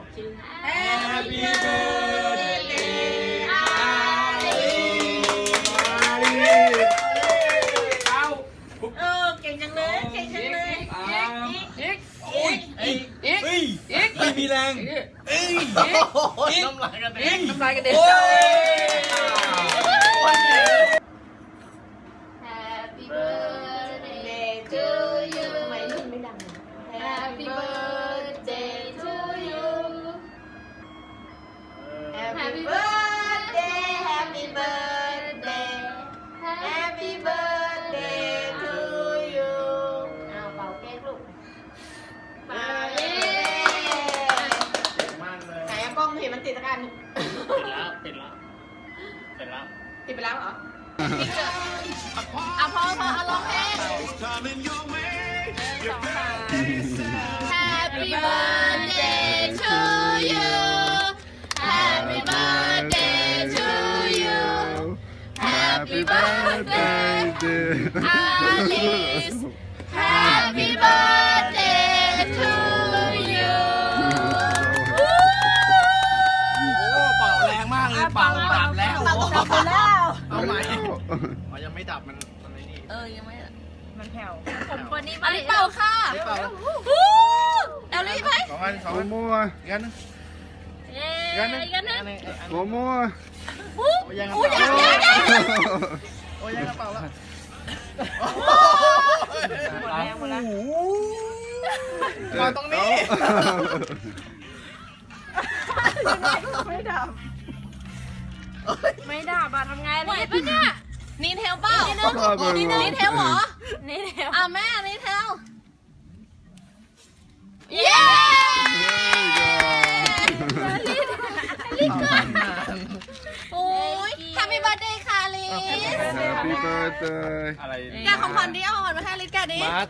อกชื่อ Happy birthday อาลีเอาเออเก่งจังเลยเก่งจังเลยอ่าอีกโอ้ยอีกอีกเฮ้ยไม่มีแรงเอ้ยอีกน้ำลายกันเออีงกน้ำลายกระเด็นปิดแล้วปิดแล้วเสร็จแล้ว ติดไปแล้วเหรอ เอาพอพอเอาร้องเพลง Happy birthday to you Happy birthday to you Happy birthday Alice Happy เลยเป่าดับแล้วเป่าดับไปแล้ว เอาใหม่อ๋อยังไม่ดับมันมันไม่นี่เออยังไม่มันแผ่วผมคนนี้มาเป่าค่ะเป่าแล้วเอาเลยไหมสองอันสองอัน Momo, อีกอันนึงเย้อีกอันนึงอีกอันนึงอันนึงอันนึง Momo. อู้โอ้ยยังอู้ยังยังยังโอ้ยยังกระเป๋าแล้วหมดแรงหมดแล้วมาตรงนี้ไม่ดับ ไม่ดับอะทำไงไหวปะเนี่ยนีเทลเปล่านี่นึงนี่นึงนีเทลเหรอนี่เดียวอะแม่นีเทลเย้ลิกอนโอ้ย Happy birthday ค่ะลิส Happy birthday. อะไร แกะของขวัญดิเอาของขวัญมาให้ลิสแกะดิมา